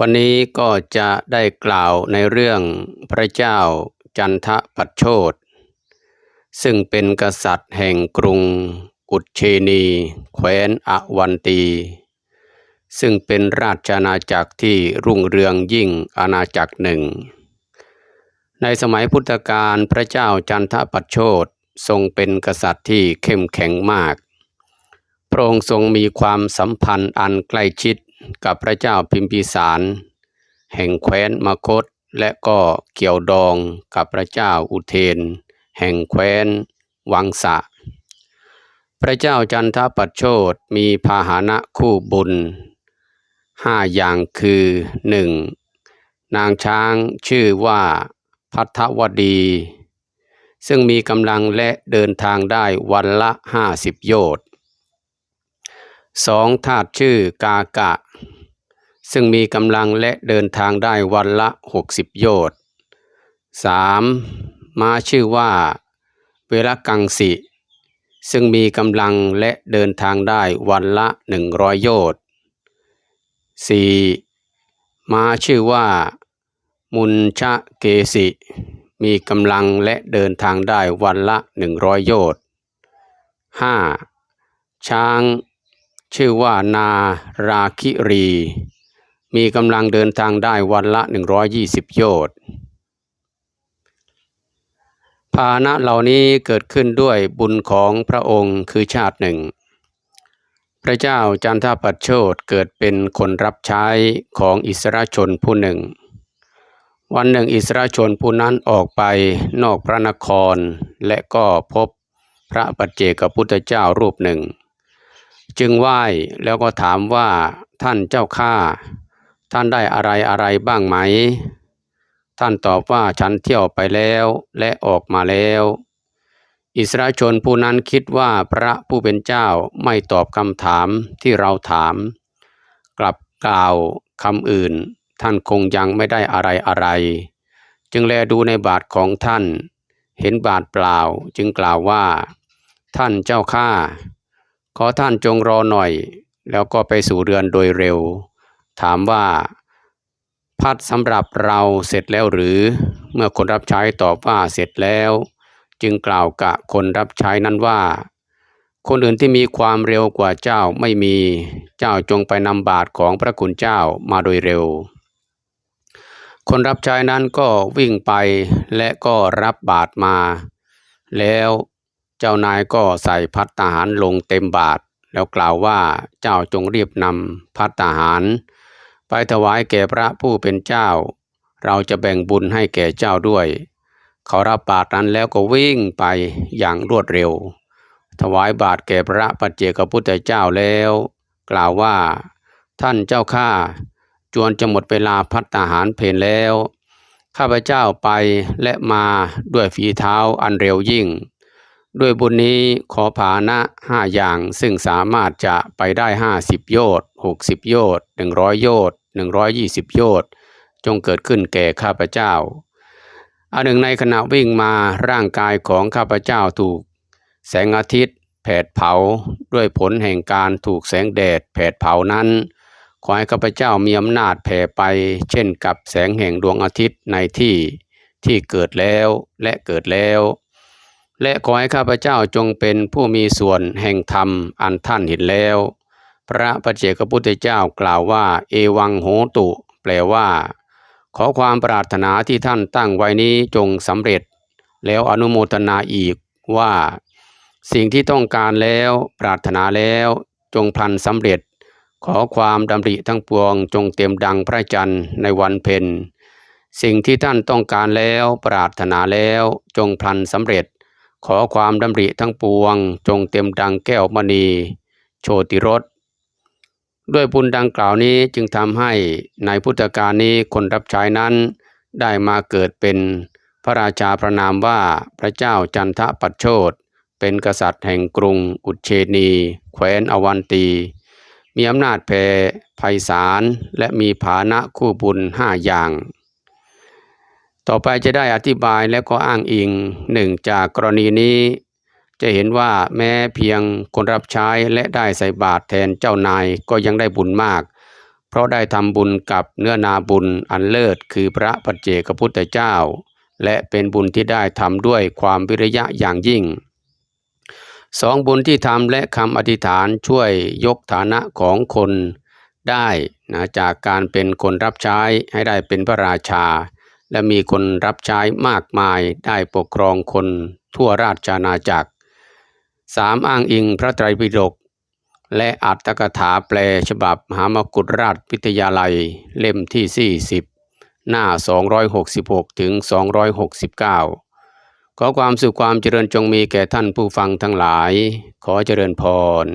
วันนี้ก็จะได้กล่าวในเรื่องพระเจ้าจันทปัชโชตซึ่งเป็นกษัตริย์แห่งกรุงอุเชนี แคว้นอวันตี ซึ่งเป็นราชอาณาจักรที่รุ่งเรืองยิ่งอาณาจักรหนึ่ง ในสมัยพุทธกาลพระเจ้าจันทปัชโชตทรงเป็นกษัตริย์ที่เข้มแข็งมาก พระองค์ทรงมีความสัมพันธ์อันใกล้ชิด กับพระเจ้าพิมพิสาร แห่งแคว้นมคต และก็เกี่ยวดองกับพระเจ้าอุเทน แห่งแคว้นวังสะ พระเจ้าจันทปัชโชตมีพาหนะคู่บุญห้าอย่างคือหนึ่งนางช้างชื่อว่าพัทวดี ซึ่งมีกำลังและเดินทางได้วันละห้าสิบโยชน์สองธาตุชื่อกากะ ซึ่งมีกำลังและเดินทางได้วันละหกสิบโยชน์สามม้าชื่อว่า เวลกังสิ ซึ่งมีกำลังและเดินทางได้วันละหนึ่งร้อยโยชน์สี่ม้าชื่อว่า มุนชะเกสิ มีกำลังและเดินทางได้วันละหนึ่งร้อยโยชน์ห้าช้าง ชื่อว่านาราคิรี มีกำลังเดินทางได้วันละ 120 โยชน์ภาณะเหล่านี้เกิดขึ้นด้วยบุญของพระองค์คือชาติหนึ่ง พระเจ้าจันทปัชโชตเกิดเป็นคนรับใช้ของอิสราชนผู้หนึ่ง วันหนึ่งอิสราชนผู้นั้นออกไปนอกพระนครและก็พบพระปัจเจกพุทธเจ้ารูปหนึ่ง จึงไหว้แล้วก็ถามว่าท่านเจ้าข้า ท่านได้อะไรอะไรบ้างไหม ท่านตอบว่าฉันเที่ยวไปแล้วและออกมาแล้ว อิสราชนผู้นั้นคิดว่าพระผู้เป็นเจ้าไม่ตอบคำถามที่เราถาม กลับกล่าวคำอื่น ท่านคงยังไม่ได้อะไรอะไร จึงแลดูในบาทของท่าน เห็นบาทเปล่าจึงกล่าวว่า ท่านเจ้าข้าขอท่านจงรอหน่อย แล้วก็ไปสู่เรือนโดยเร็ว ถามว่า พัดสำหรับเราเสร็จแล้วหรือ เมื่อคนรับใช้ตอบว่าเสร็จแล้ว จึงกล่าวกับคนรับใช้นั้นว่า คนอื่นที่มีความเร็วกว่าเจ้าไม่มีเจ้าจงไปนำบาตรของพระคุณเจ้ามาโดยเร็ว คนรับใช้นั้นก็วิ่งไปและก็รับบาตรมา แล้วเจ้านายก็ใส่พัตตาหารลงเต็มบาทแล้วกล่าวว่าเจ้าจงเรียบนำพัตตาหาร ไปถวายแก่พระผู้เป็นเจ้า เราจะแบ่งบุญให้แก่เจ้าด้วย เขารับบาตรนั้นแล้วก็วิ่งไปอย่างรวดเร็ว ถวายบาตรแก่พระปัจเจกพุทธเจ้าแล้ว กล่าวว่า ท่านเจ้าข้าจวนจะหมดเวลาพัตตาหารเพนแล้ว ข้าพเจ้าไปและมาด้วยฝีเท้าอันเร็วยิ่ง ด้วยบุญนี้ขอภานะห้าอย่างซึ่งสามารถจะไปได้ห้าสิบโยชน์หกสิบโยชน์หนึ่งร้อยโยชน์หนึ่งร้อยยี่สิบโยชน์จงเกิดขึ้นแก่ข้าพเจ้า อันหนึ่งในขณะวิ่งมาร่างกายของข้าพเจ้าถูก แสงอาทิตย์ แผดเผาด้วยผลแห่งการถูกแสงแดดแผดเผานั้น ขอให้ข้าพเจ้ามีอำนาจแผ่ไป เช่นกับแสงแห่งดวงอาทิตย์ในที่ที่เกิดแล้วและเกิดแล้ว และขอให้ข้าพเจ้าจงเป็นผู้มีส่วนแห่งธรรมอันท่านเห็นแล้ว พระปเจกพุทธเจ้ากล่าวว่า เอวังโหตุ แปลว่า ขอความปรารถนาที่ท่านตั้งไว้นี้จงสำเร็จ แล้วอนุโมทนาอีกว่า สิ่งที่ต้องการแล้วปรารถนาแล้วจงพลันสำเร็จ ขอความดำริทั้งปวงจงเต็มดังพระจันทร์ในวันเพ็ญสิ่งที่ท่านต้องการแล้วปรารถนาแล้วจงพลันสำเร็จ ขอความดำริทั้งปวง จงเต็มดังแก้วมณีโชติรสด้วยบุญดังกล่าวนี้จึงทำให้ในพุทธกาลนี้คนรับใช้นั้น ได้มาเกิดเป็นพระราชาพระนามว่าพระเจ้าจันทปัชโชตเป็นกษัตริย์แห่งกรุงอุเชนี แคว้นอวันตี มีอำนาจแผ่ไพศาลและมีฐานะคู่บุญห้าอย่าง ต่อไปจะได้อธิบายและก็อ้างอิงหนึ่งจากกรณีนี้ จะเห็นว่าแม้เพียงคนรับใช้และได้ใส่บาตรแทนเจ้านายก็ยังได้บุญมาก เพราะได้ทำบุญกับเนื้อนาบุญอันเลิศคือพระปัจเจกพุทธเจ้า และเป็นบุญที่ได้ทำด้วยความวิริยะอย่างยิ่งสองบุญที่ทำและคำอธิษฐานช่วยยกฐานะของคนได้นะจากการเป็นคนรับใช้ให้ได้เป็นพระราชา และมีคนรับใช้มากมายได้ปกครองคนทั่วราชอาณาจักรสามอ้างอิงพระไตรปิฎกและอัตถกถาแปลฉบับมหามกุฎราชวิทยาลัยเล่มที่ 40 หน้า 266 ถึง 269 ขอความสุขความเจริญจงมีแก่ท่านผู้ฟังทั้งหลาย ขอเจริญพร